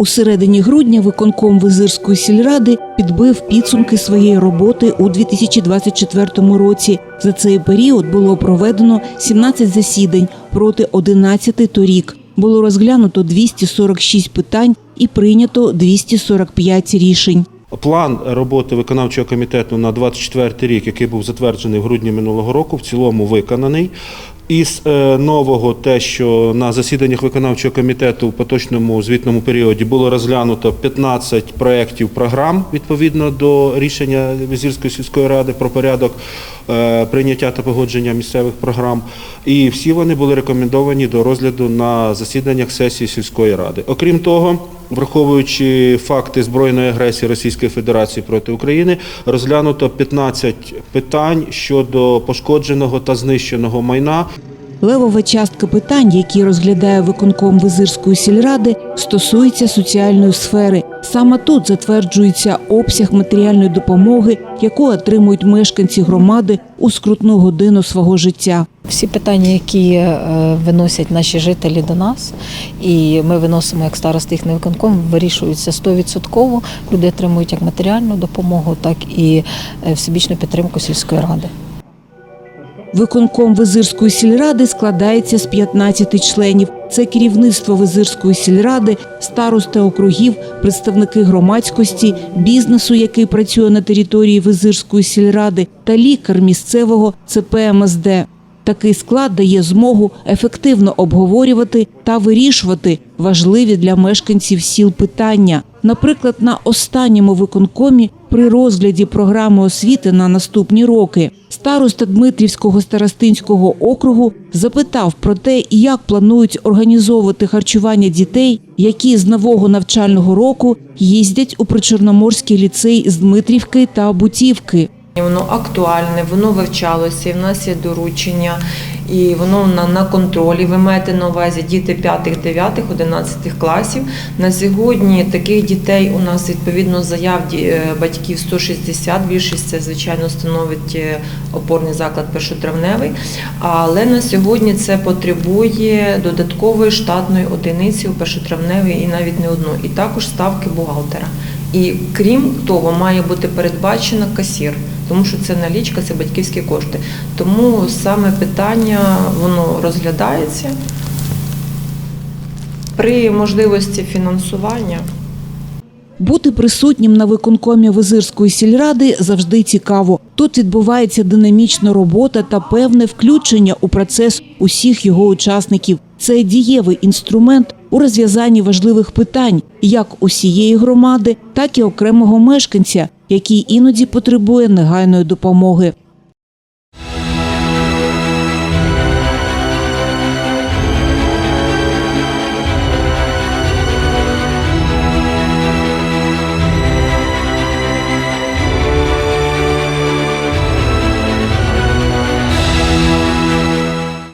У середині грудня виконком Визирської сільради підбив підсумки своєї роботи у 2024 році. За цей період було проведено 17 засідань проти 11 торік. Було розглянуто 246 питань і прийнято 245 рішень. План роботи виконавчого комітету на 24 рік, який був затверджений в грудні минулого року, в цілому виконаний. Із е, нового, те, що на засіданнях виконавчого комітету в поточному звітному періоді було розглянуто 15 проєктів програм відповідно до рішення Візірської сільської ради про порядок е, прийняття та погодження місцевих програм. І всі вони були рекомендовані до розгляду на засіданнях сесії сільської ради. Окрім того, враховуючи факти збройної агресії Російської Федерації проти України, розглянуто 15 питань щодо пошкодженого та знищеного майна. Левова частка питань, які розглядає виконком Визирської сільради, стосується соціальної сфери. Саме тут затверджується обсяг матеріальної допомоги, яку отримують мешканці громади у скрутну годину свого життя. Всі питання, які е, виносять наші жителі до нас, і ми виносимо як старости їх на виконком, вирішуються 100%. Люди отримують як матеріальну допомогу, так і е, всебічну підтримку сільської ради. Виконком Визирської сільради складається з 15 членів. Це керівництво Визирської сільради, старости округів, представники громадськості, бізнесу, який працює на території Визирської сільради, та лікар місцевого ЦПМСД. Такий склад дає змогу ефективно обговорювати та вирішувати важливі для мешканців сіл питання. Наприклад, на останньому виконкомі при розгляді програми освіти на наступні роки староста Дмитрівського старостинського округу запитав про те, як планують організовувати харчування дітей, які з нового навчального року їздять у Причорноморський ліцей з Дмитрівки та Бутівки. Воно актуальне, воно вивчалося, і в нас є доручення, і воно на, на контролі. Ви маєте на увазі діти 5, 9, 11 класів. На сьогодні таких дітей у нас відповідно заяв е, батьків 160. Більшість це звичайно становить е, опорний заклад першотравневий. Але на сьогодні це потребує додаткової штатної одиниці у першотравневий і навіть не одну, і також ставки бухгалтера. І крім того, має бути передбачено касір, тому що це налічка, це батьківські кошти. Тому саме питання воно розглядається при можливості фінансування. Бути присутнім на виконкомі Визирської сільради завжди цікаво. Тут відбувається динамічна робота та певне включення у процес усіх його учасників. Це дієвий інструмент у розв'язанні важливих питань як усієї громади, так і окремого мешканця, який іноді потребує негайної допомоги.